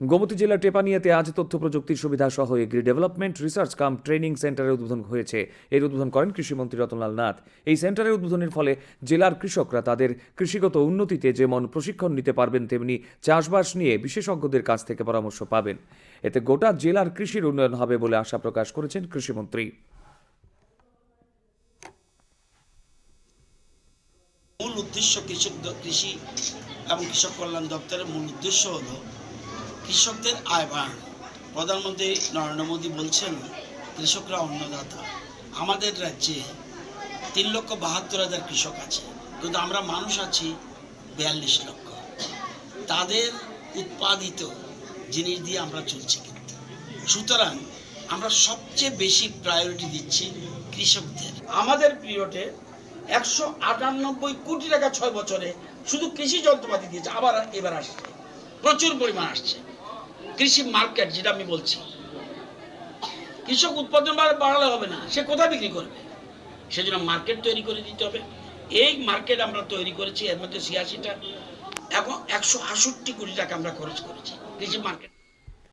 গোমতী জেলার টেপানিয়াতে আজ তথ্য প্রযুক্তির সুবিধা সহ agri development research cum training সেন্টারের উদ্বোধন হয়েছে। এর উদ্বোধন করেন কৃষিমন্ত্রী রতনলাল নাথ। এই সেন্টারের উদ্বোধনের ফলে জেলার কৃষকরা তাদের কৃষিগত উন্নতিতে যেমন প্রশিক্ষণ নিতে পারবেন, তেমনি চাষবাস নিয়ে বিশেষজ্ঞদের কাছ থেকে পরামর্শ পাবেন। এতে গোটা জেলার কৃষির উন্নয়ন হবে বলে আশা প্রকাশ করেছেন কৃষিমন্ত্রী। মূল উদ্দেশ্য কৃষক কৃষি এবং কৃষক কল্যাণ দপ্তরের মূল উদ্দেশ্য হল কৃষকদের আয় বাড়ানো। প্রধানমন্ত্রী নরেন্দ্র মোদী বলছেন, কৃষকরা অন্নদাতা। আমাদের রাজ্যে তিন লক্ষ বাহাত্তর হাজার কৃষক আছে, কিন্তু আমরা মানুষ আছি বিয়াল্লিশ লক্ষ। তাদের উৎপাদিত জিনিস দিয়ে আমরা চলছি কিন্তু। সুতরাং আমরা সবচেয়ে বেশি প্রায়োরিটি দিচ্ছি কৃষকদের। আমাদের পিরিয়ডে একশো আটানব্বই কোটি টাকা ছয় বছরে শুধু কৃষি যন্ত্রপাতি দিয়েছে, আবার এবার আসছে। প্রচুর পরিমাণ আসছে। কৃষি মার্কেট যেটা আমি বলছি। কৃষক উৎপাদন বাড়- বাড়ালে হবে না। সে কোথায় বিক্রি করবে? সেজন্য মার্কেট তৈরি করে দিতে হবে। এই মার্কেট আমরা তৈরি করেছি, এর মধ্যে ছিয়াশিটা এবং একশো আষট্টি কোটি টাকা আমরা খরচ করেছি কৃষি মার্কেট।